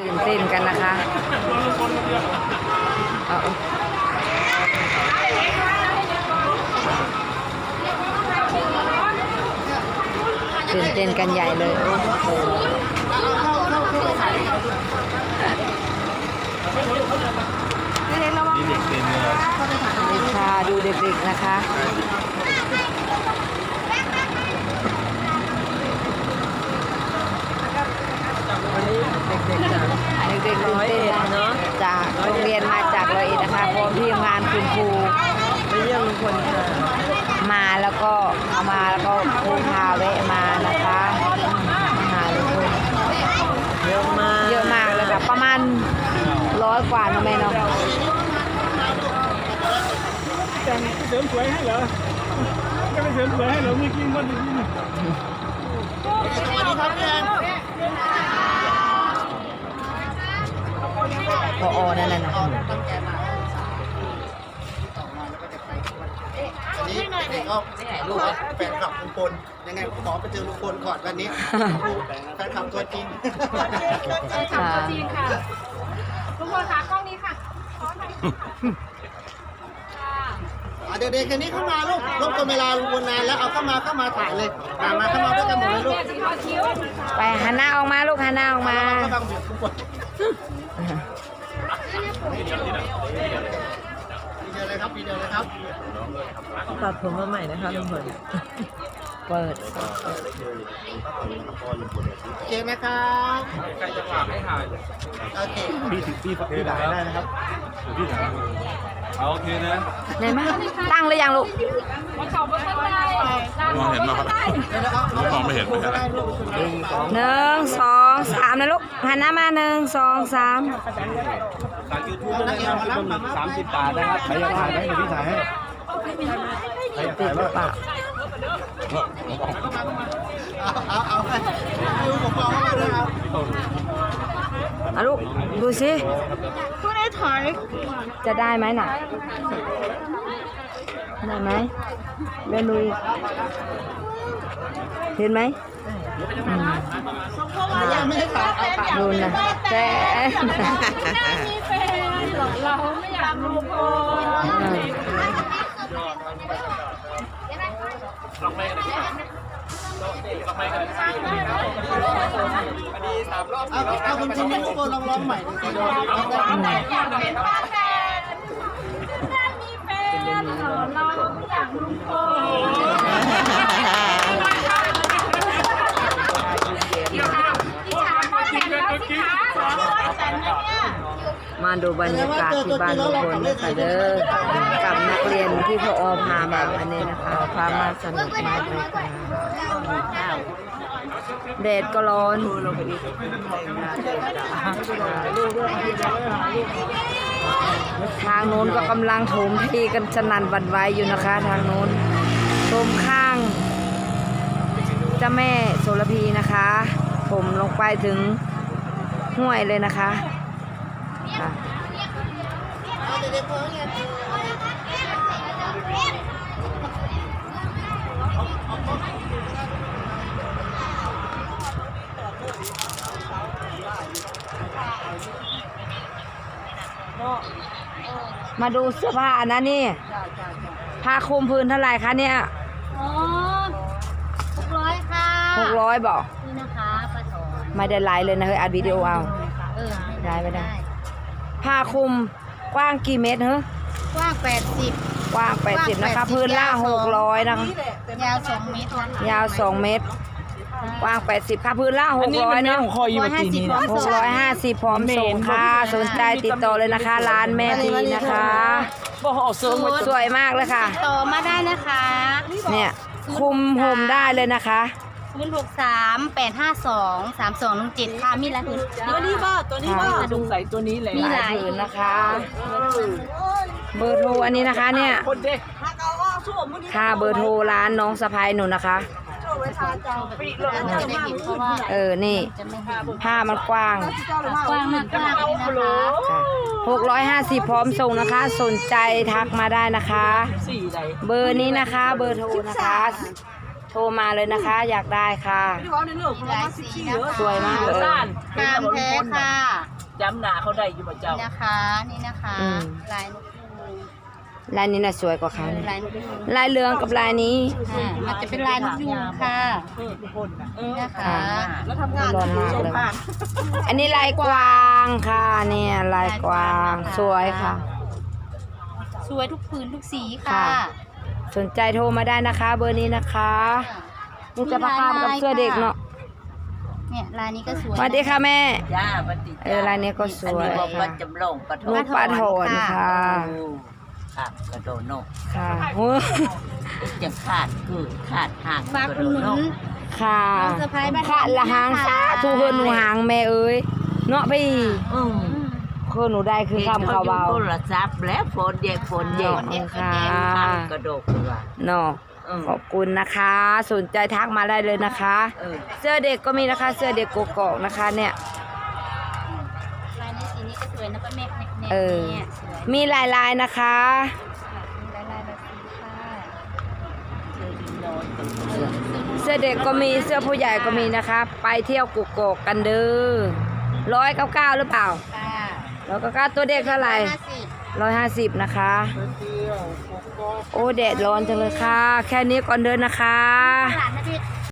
ตื่นเต้นกันนะคะเอาตื่นเต้นกันใหญ่เลยโอ้โหนี่ค่ะดูเด็กๆนะคะ เด็กๆตื่นเต้นเนาะจากโรงเรียนมาจากร้อยเอ็ดนะคะพร้อมที่ทำงานคุณครู ไปเยี่ยมลุงพล ค่ะมาแล้วก็เอามาแล้วก็ครูพาแวะมานะคะมาหาลุงพลเยอะมากเยอะมากเลยค่ะประมาณร้อยกว่าเนอะแม่เนาะแต่งเสริมสวยให้เหรอจะไปเสริมสวยให้เหรอมีกินวันนี้พออนั่นน่ะนะ อัน นี้เด็กก็ลูกแฟนคลับลุงพลยังไงขอไปเจอลุงพลก่อนวันนี้แฟนคลับตัวจริงค่ะทุกคนคะกล้องนี้ค่ะอะเด็กๆแค่นี้เข้ามาลูกรบกวนเวลาลุงพลนานแล้วเอาเข้ามาเข้ามาถ่ายเลยมามาเข้ามาด้วยกันหมดเลยลูกไปหันหน้าออกมาลูกหันหน้าออกมา เข้ามาเดี๋ยวลุงพลวิดีโอ เลยครับวิดีโอเลยครับตัดผมมาใหม่นะคะลุงพลเปิดโอเคไหมครับใครจะฝากให้ถ่ายโอเคพี่ถึงพี่พี่ถ่ายได้นะครับเอาโอเคนะไหนมาตั้งหรือยังลูกมองเห็นมาครับมองไม่เห็นไม่เห็นหนึ่งสอง สามนะลูกหันหน้ามาหนึ่งสองสามสามสิบบาทนะครับใครจะถ่ายให้พี่ถ่ายให้ติดหรือเปล่าเอาเอาเอาไปดูผมบอกเข้ามาเลยครับเอาลูกดูสิผู้ได้ถอยจะได้ไหมน่ะได้ไหมเดินดูอีก เห็นไหมอืมยังไม่ได้ถ่ายเอาถ่ายดูนะแต่มีแฟนเราไม่อยากรู้คนเอาเอาคุณชิมทุกคนลองร้องใหม่ดูสิ มาดูบรรยากาศที่บ้านลุงพลนะคะเด้อกับนักเรียนที่พอพามาวันนี้นะคะพามาสนุกมากเลยค่ะแดดก็ร้อนทางโน้นก็กำลังโถมที่กันสนั่นหวันไหวอยู่นะคะ ทางโน้นตรงข้างเจ้าแม่โสระพีนะคะ ผมลงไปถึง ห้วยเลยนะคะค่ะมาดูเสื้อผ้านะนี่ผ้าคลุมพื้นเท่าไหร่คะเนี่ย อ๋อหกร้อยค่ะหกร้อยบอก ไม่ได้ไลฟ์เลยนะเฮ้ยอัดวิดีโอเอา เออได้ไม่ได้ ผ้าคลุมกว้างกี่เมตรเฮ้ยกว้างแปดสิบ กว้าง80 นะคะพื้นละ600 นะคะ ยาวสองเมตรนะคะยาว 2 เมตร กว้าง 80 ค่ะ พื้นละอันนี้มัน600แม่เนาะ ของคอยอยู่ตีนี้นะ 650 พร้อมส่งค่ะ สนใจติดต่อเลยนะคะ ร้านแม่พีนะคะบอกเอาเซิร์ฟมาสวยมากเลยค่ะ ต่อมาได้นะคะ เนี่ยคลุมห่มได้เลยนะคะ ศูนย์หกสามแปดห้าสองสามสองหนึ่งเจ็ดค่ะมีหลายผืนตัวนี้ว่าตัวนี้ว่าสงสัยตัวนี้เลยหลายผืนนะคะ เบอร์โทรอันนี้นะคะเนี่ยคนเด็กค่ะเบอร์โทรร้านน้องสะพายหนูนะคะเราจะไม่เห็นเพราะว่าเออ นี่จะไม่เห็นผ้ามันกว้าง กว้างมากกว้างเลยนะคะค่ะ650พร้อมส่งนะคะ สนใจทักมาได้นะคะสี่ใดเบอร์นี้นะคะ เบอร์โทรนะคะ โทรมาเลยนะคะ อยากได้ค่ะมีหลายสีนะคะสวยมากเลย ซ่านตามแท้ค่ะ จำหน้าเขาได้อยู่บ่เจ้านี่นะคะ นี่นะคะอืม ลายนกยูงลายนี้น่ะสวยกว่าเขาเนี่ยลายนกยูงลายเหลืองกับลายนี้อ่ามันจะเป็นลายนกยูงค่ะเออทุกคนน่ะนี่นะคะค่ะแล้วทำงานร้อนมากเลยชบ้นอันนี้ลายกวางค่ะเนี่ยลายกวางสวยค่ะ สวยทุกผืนทุกสีค่ะ ค่ะ สนใจโทรมาได้นะคะ เบอร์นี้นะคะนี่จะประคามกับเสื้อเด็กเนาะเนี่ยลายนี้ก็สวยสวัสดีค่ะแม่ จ้าบันติเออลายนี้ก็สวยอันนี้บอกว่าค่ะจำลองปะโทลูกปลาโถนค่ะค่ะกระโดดนกค่ะโอ้จะขาดคือขาดห่างฝากกระอุโดดดหนุนกนค่ะน้องสะพ้ายบ้าน ค่ะละหางค่ะสาทูเพื่อนหนูหางแม่เอ้ยเนาะพี่ อืม คือหนูได้คือคำเขาเบาโทรศัพท์และโฟนเย็นโฟนเย็นเนาะค่ะกระโดดเลยว่ะเนาะอืมขอบคุณนะคะ สนใจทักมาได้เลยนะคะเออเสื้อเด็กก็มีนะคะ เสื้อเด็กโกโกอกนะคะเนี่ยลายนี้สีนี้ก็สวยนะป้าเมฆเนี่ยเออเนี่ยสวยมีหลายลายนะคะมีลายลายแบบสีค่ะเสื้อเด็กก็มีเสื้อผู้ใหญ่ก็มีนะคะ ไปเที่ยวกุกโกกกันเด้อร้อยเก้าเก้าหรือเปล่า ค่ะร้อยเก้าเก้าตัวเด็กเท่าไหร่ห้าสิบร้อยห้าสิบนะคะไปเที่ยวกกอกโอ้แดดร้อนจังเลยค่ะ แค่นี้ก่อนเดินนะคะ หลานนะพี่